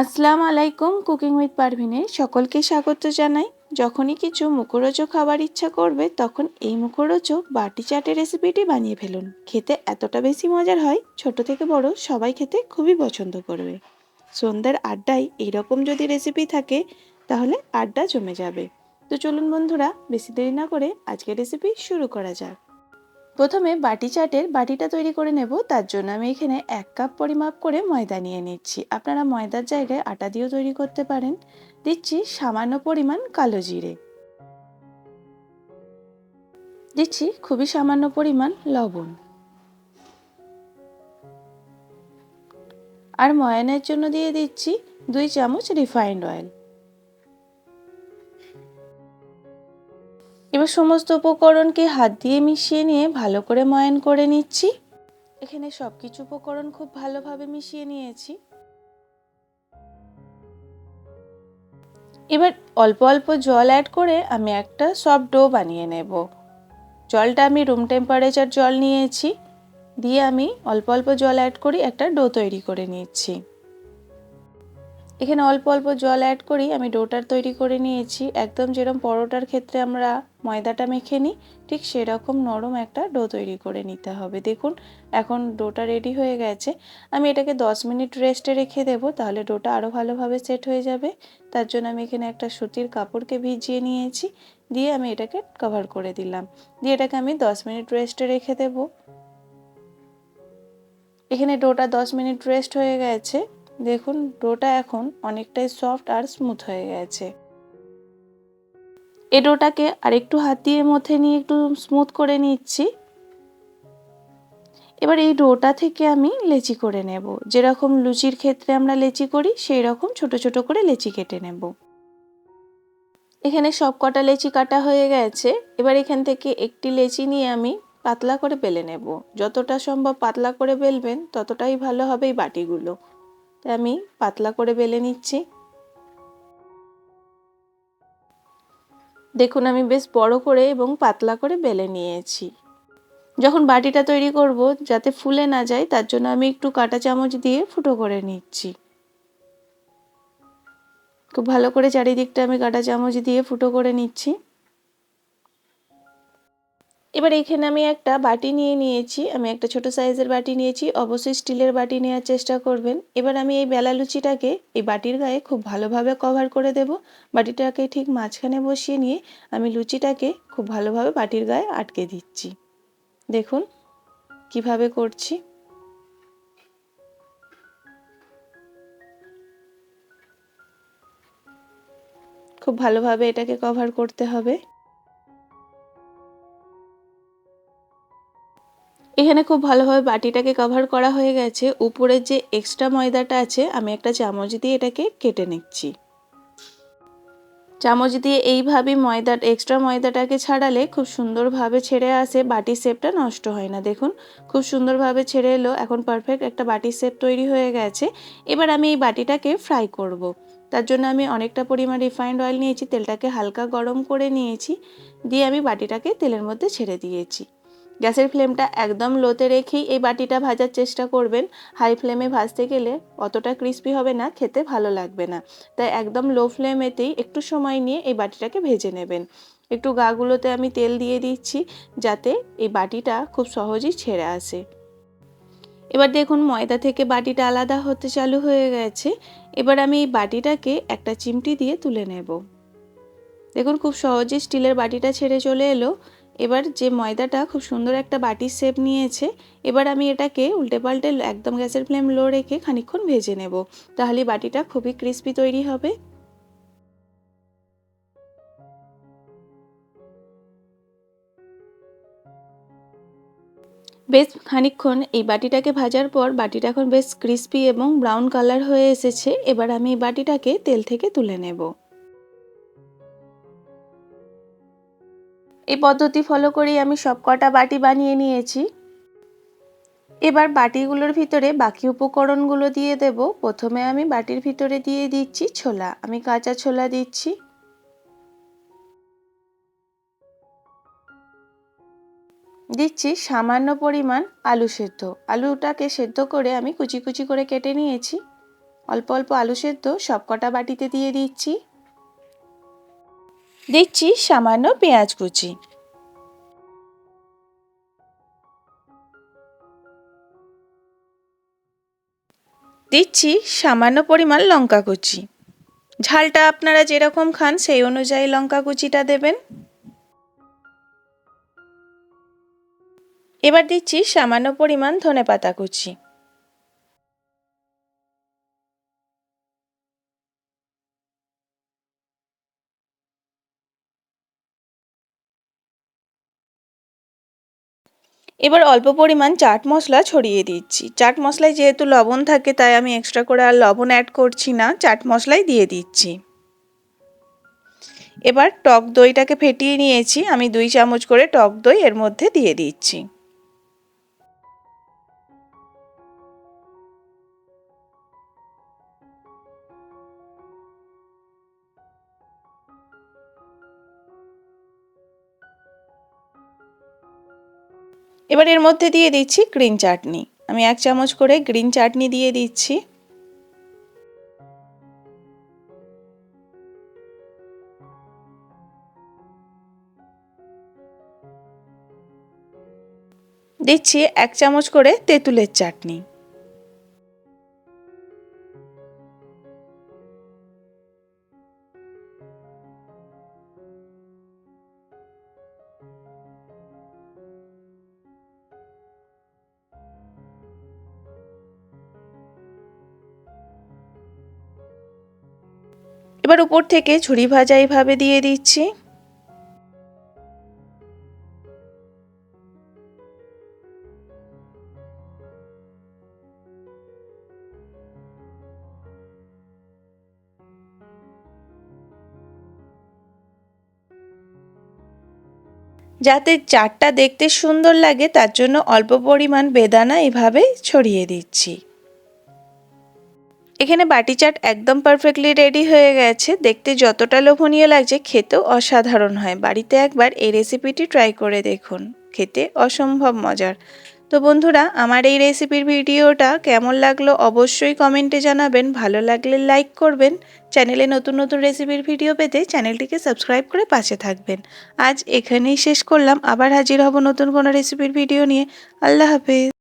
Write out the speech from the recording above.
আসসালামু আলাইকুম cooking with পারভিনে সকলকে স্বাগত জানাই। যখনই কিছু মুখরোচক খাবার ইচ্ছা করবে, তখন এই মুখরোচক বাটি চাটের রেসিপিটি বানিয়ে ফেলুন। খেতে এতটা বেশি মজার হয়, ছোট থেকে বড় সবাই খেতে খুবই পছন্দ করবে। সন্ধ্যার আড্ডায় এইরকম যদি রেসিপি থাকে, তাহলে আড্ডা জমে যাবে। তো চলুন বন্ধুরা, বেশি দেরি না করে আজকের রেসিপি শুরু করা যাক। প্রথমে বাটি চাটের বাটিটা তৈরি করে নেব, তার জন্য আমি এখানে এক কাপ পরিমাপ করে ময়দা নিয়ে নিচ্ছি। আপনারা ময়দার জায়গায় আটা দিয়েও তৈরি করতে পারেন। দিচ্ছি সামান্য পরিমাণ কালো জিরে। দিচ্ছি খুবই সামান্য পরিমাণ লবণ। আর ময়ানের জন্য দিয়ে দিচ্ছি দুই চামচ রিফাইন্ড অয়েল। এবার সমস্ত উপকরণকে হাত দিয়ে মিশিয়ে নিয়ে ভালো করে ময়ান করে নিচ্ছি। এখানে সব কিছু উপকরণ খুব ভালোভাবে মিশিয়ে নিয়েছি। এবার অল্প অল্প জল অ্যাড করে আমি একটা সফট ডো বানিয়ে নেব। জলটা আমি রুম টেম্পারেচার জল নিয়েছি। দিয়ে আমি অল্প অল্প জল অ্যাড করি একটা ডো তৈরি করে নিচ্ছি। এখানে অল্প অল্প জল অ্যাড করি, আমি ডোটার তৈরি করে নিয়েছি। একদম যেরকম পরোটার ক্ষেত্রে আমরা ময়দাটা মেখে নিই, ঠিক সেরকম নরম একটা ডো তৈরি করে নিতে হবে। দেখুন, এখন ডোটা রেডি হয়ে গেছে। আমি এটাকে 10 মিনিট রেস্টে রেখে দেব, তাহলে ডোটা আরও ভালোভাবে সেট হয়ে যাবে। তার জন্য আমি এখানে একটা সুতির কাপড়কে ভিজিয়ে নিয়েছি, দিয়ে আমি এটাকে কভার করে দিলাম। দিয়ে এটাকে আমি 10 মিনিট রেস্টে রেখে দেব। এখানে ডোটা 10 মিনিট রেস্ট হয়ে গেছে। দেখুন, ডোটা এখন অনেকটাই সফট আর স্মুথ হয়ে গেছে। এই ডোটাকে আরেকটু হাত দিয়ে মধ্যে নিয়ে একটু স্মুথ করে নিচ্ছি। এবার এই ডোটা থেকে আমি লেচি করে নেব। যেরকম লুচির ক্ষেত্রে আমরা লেচি করি, সেই রকম ছোট ছোট করে লেচি কেটে নেব। এখানে সব কটা লেচি কাটা হয়ে গেছে। এবার এখান থেকে একটি লেচি নিয়ে আমি পাতলা করে বেলে নেব। যতটা সম্ভব পাতলা করে বেলবেন, ততটাই ভালো হবে এই বাটিগুলো। আমি পাতলা করে বেলে নিচ্ছি। দেখুন, আমি বেশ বড় করে এবং পাতলা করে বেলে নিয়েছি। যখন বাটিটা তৈরি করব, যাতে ফুলে না যায়, তার জন্য আমি একটু কাটা চামচ দিয়ে ফুটো করে নিচ্ছি। খুব ভালো করে চারিদিকটা আমি কাটা চামচ দিয়ে ফুটো করে নিচ্ছি। এবার এখানে আমি একটা বাটি নিয়ে নিয়েছি, আমি একটা ছোট সাইজের বাটি নিয়েছি, অবশ্যই স্টিলের বাটি নেওয়ার চেষ্টা করবেন। এবার আমি এই বেলা লুচিটাকে এই বাটির গায়ে খুব ভালোভাবে কভার করে দেব। বাটিটাকে ঠিক মাঝখানে বসিয়ে নিয়ে আমি লুচিটাকে খুব ভালোভাবে বাটির গায়ে আটকে দিচ্ছি। দেখুন কীভাবে করছি। খুব ভালোভাবে এটাকে কভার করতে হবে। এখানে খুব ভালোভাবে বাটিটাকে কভার করা হয়ে গেছে। উপরের যে এক্সট্রা ময়দাটা আছে, আমি একটা চামচ দিয়ে এটাকে কেটে নিচ্ছি। চামচ দিয়ে এইভাবে ময়দা এক্সট্রা ময়দাটাকে ছাড়ালে খুব সুন্দরভাবে ছেড়ে আসে, বাটির শেপটা নষ্ট হয় না। দেখুন, খুব সুন্দরভাবে ছেড়ে এলো। এখন পারফেক্ট একটা বাটির শেপ তৈরি হয়ে গেছে। এবার আমি এই বাটিটাকে ফ্রাই করব। তার জন্য আমি অনেকটা পরিমাণ রিফাইন্ড অয়েল নিয়েছি, তেলটাকে হালকা গরম করে নিয়েছি। দিয়ে আমি বাটিটাকে তেলের মধ্যে ছেড়ে দিয়েছি। গ্যাসের ফ্লেমটা একদম লোতে রেখেই এই বাটিটা ভাজার চেষ্টা করবেন। হাই ফ্লেমে ভাজতে গেলে অতটা ক্রিস্পি হবে না, খেতে ভালো লাগবে না। তাই একদম লো ফ্লেমেতেই একটু সময় নিয়ে এই বাটিটাকে ভেজে নেবেন। একটু গাগুলোতে আমি তেল দিয়ে দিচ্ছি যাতে এই বাটিটা খুব সহজেই ছেড়ে আসে। এবার দেখুন ময়দা থেকে বাটিটা আলাদা হতে চালু হয়ে গেছে। এবার আমি এই বাটিটাকে একটা চিমটি দিয়ে তুলে নেব। দেখুন খুব সহজে স্টিলের বাটিটা ছেড়ে চলে এলো। এবার যে ময়দাটা খুব সুন্দর একটা বাটির শেপ নিয়েছে, এবার আমি এটাকে উল্টে পাল্টে একদম গ্যাসের ফ্লেম লো রেখে খানিক্ষণ ভেজে নেব। তাহলে বাটিটা খুবই ক্রিস্পি তৈরি হবে। বেশ খানিক্ষণ এই বাটিটাকে ভাজার পর বাটিটা এখন বেশ ক্রিস্পি এবং ব্রাউন কালার হয়ে এসেছে। এবার আমি এই বাটিটাকে তেল থেকে তুলে নেব। এই পদ্ধতি ফলো করেই আমি সব কটা বাটি বানিয়ে নিয়েছি। এবার বাটিগুলোর ভিতরে বাকি উপকরণগুলো দিয়ে দেব। প্রথমে আমি বাটির ভিতরে দিয়ে দিচ্ছি ছোলা। আমি কাঁচা ছোলা দিচ্ছি। দিচ্ছি সামান্য পরিমাণ আলু সেদ্ধ। আলুটাকে সেদ্ধ করে আমি কুচি কুচি করে কেটে নিয়েছি। অল্প অল্প আলু সেদ্ধ সব কটা বাটিতে দিয়ে দিচ্ছি। দিচ্ছি সামান্য পেঁয়াজ কুচি। দিচ্ছি সামান্য পরিমাণ লঙ্কা কুচি। ঝালটা আপনারা যেরকম খান সেই অনুযায়ী লঙ্কা কুচিটা দেবেন। এবার দিচ্ছি সামান্য পরিমাণ ধনে পাতা কুচি। এবার অল্প পরিমাণ চাট মশলা ছড়িয়ে দিচ্ছি। চাট মশলায় যেহেতু লবণ থাকে, তাই আমি এক্সট্রা করে আর লবণ অ্যাড করছি না, চাট মশলাই দিয়ে দিচ্ছি। এবার টক দইটাকে ফেটিয়ে নিয়েছি, আমি দুই চামচ করে টক দই এর মধ্যে দিয়ে দিচ্ছি। এবার এর মধ্যে দিয়ে দিচ্ছি গ্রিন চাটনি আমি এক চামচ করে গ্রিন চাটনি দিয়ে দিচ্ছি। দিচ্ছি এক চামচ করে তেঁতুলের চাটনি। এবার উপর থেকে ছুরি ভাজা এইভাবে দিয়ে দিচ্ছি। যাতে চাটটা দেখতে সুন্দর লাগে, তার জন্য অল্প পরিমাণ বেদানা এভাবে ছড়িয়ে দিচ্ছি। এখানে বাটি চাট একদম পারফেক্টলি রেডি হয়ে গেছে। দেখতে যতটা লোভনীয় লাগছে, খেতেও অসাধারণ হয়। বাড়িতে একবার এই রেসিপিটি ট্রাই করে দেখুন। খেতে অসম্ভব মজার। তো বন্ধুরা, আমার এই রেসিপির ভিডিওটা কেমন লাগল অবশ্যই কমেন্টে জানাবেন। ভালো লাগলে লাইক করবেন। চ্যানেলে নতুন নতুন রেসিপির ভিডিও পেতে চ্যানেলটিকে সাবস্ক্রাইব করে পাশে থাকবেন। আজ এখানেই শেষ করলাম। আবার হাজির হব নতুন কোনো রেসিপির ভিডিও নিয়ে। আল্লাহ হাফেজ।